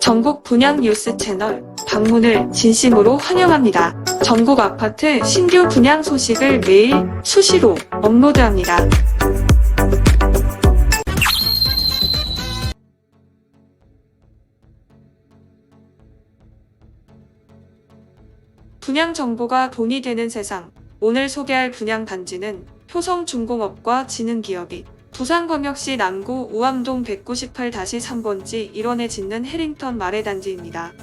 전국 분양 뉴스 채널 방문을 진심으로 환영합니다. 전국 아파트 신규 분양 소식을 매일 수시로 업로드합니다. 분양 정보가 돈이 되는 세상. 오늘 소개할 분양 단지는 효성 중공업과 지능기업이 부산광역시 남구 우암동 198-3번지 1원에 짓는 해링턴 마레 단지입니다.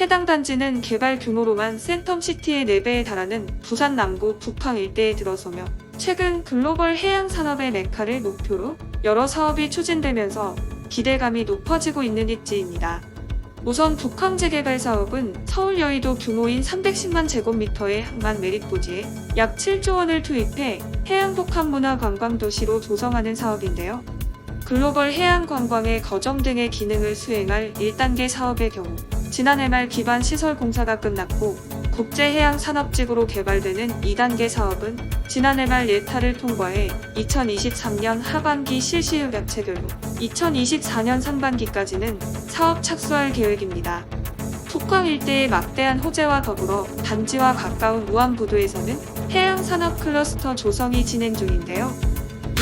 해당 단지는 개발 규모로만 센텀시티의 4배에 달하는 부산 남구 북항 일대에 들어서며 최근 글로벌 해양 산업의 메카를 목표로 여러 사업이 추진되면서 기대감이 높아지고 있는 입지입니다. 우선 북항 재개발 사업은 서울 여의도 규모인 310만 제곱미터의 항만 메릿부지에 약 7조 원을 투입해 해양 복합 문화 관광 도시로 조성하는 사업인데요. 글로벌 해양 관광의 거점 등의 기능을 수행할 1단계 사업의 경우 지난해 말 기반 시설 공사가 끝났고 국제 해양 산업지구로 개발되는 2단계 사업은 지난해 말 예타를 통과해 2023년 하반기 실시 협약 체결로 2024년 상반기까지는 사업 착수할 계획입니다. 북광 일대의 막대한 호재와 더불어 단지와 가까운 우암부두에서는 해양 산업 클러스터 조성이 진행 중인데요.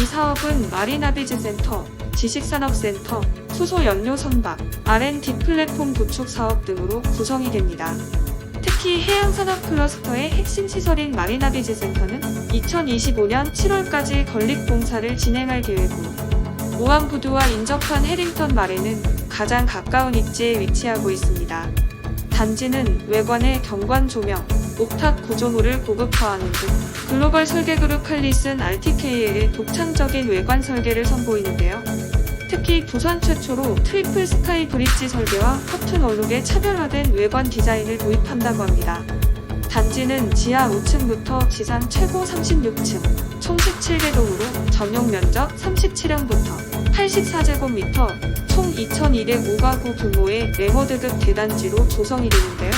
이 사업은 마리나비즈 센터, 지식산업센터, 수소 연료 선박, R&D 플랫폼 구축 사업 등으로 구성이 됩니다. 특히 해양산업 클러스터의 핵심 시설인 마리나비즈 센터는 2025년 7월까지 건립 공사를 진행할 계획으로 우암부두와 인접한 해링턴 마레는 가장 가까운 입지에 위치하고 있습니다. 단지는 외관의 경관 조명, 옥탑 구조물을 고급화하는 등 글로벌 설계 그룹 칼리슨 RTK의 독창적인 외관 설계를 선보이는데요. 특히 부산 최초로 트리플 스카이 브릿지 설계와 커튼 얼룩의 차별화된 외관 디자인을 도입한다고 합니다. 단지는 지하 5층부터 지상 최고 36층, 총 17개 동으로 전용 면적 37평부터 84제곱미터, 총 2,205가구 규모의 레모드급 대단지로 조성이 되는데요.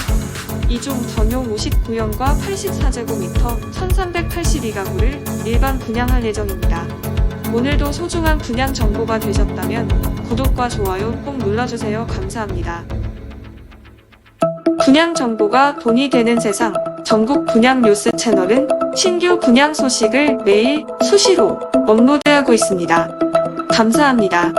이 중 전용 59형과 84제곱미터 1382가구를 일반 분양할 예정입니다. 오늘도 소중한 분양 정보가 되셨다면 구독과 좋아요 꼭 눌러주세요. 감사합니다. 분양 정보가 돈이 되는 세상 전국 분양 뉴스 채널은 신규 분양 소식을 매일 수시로 업로드하고 있습니다. 감사합니다.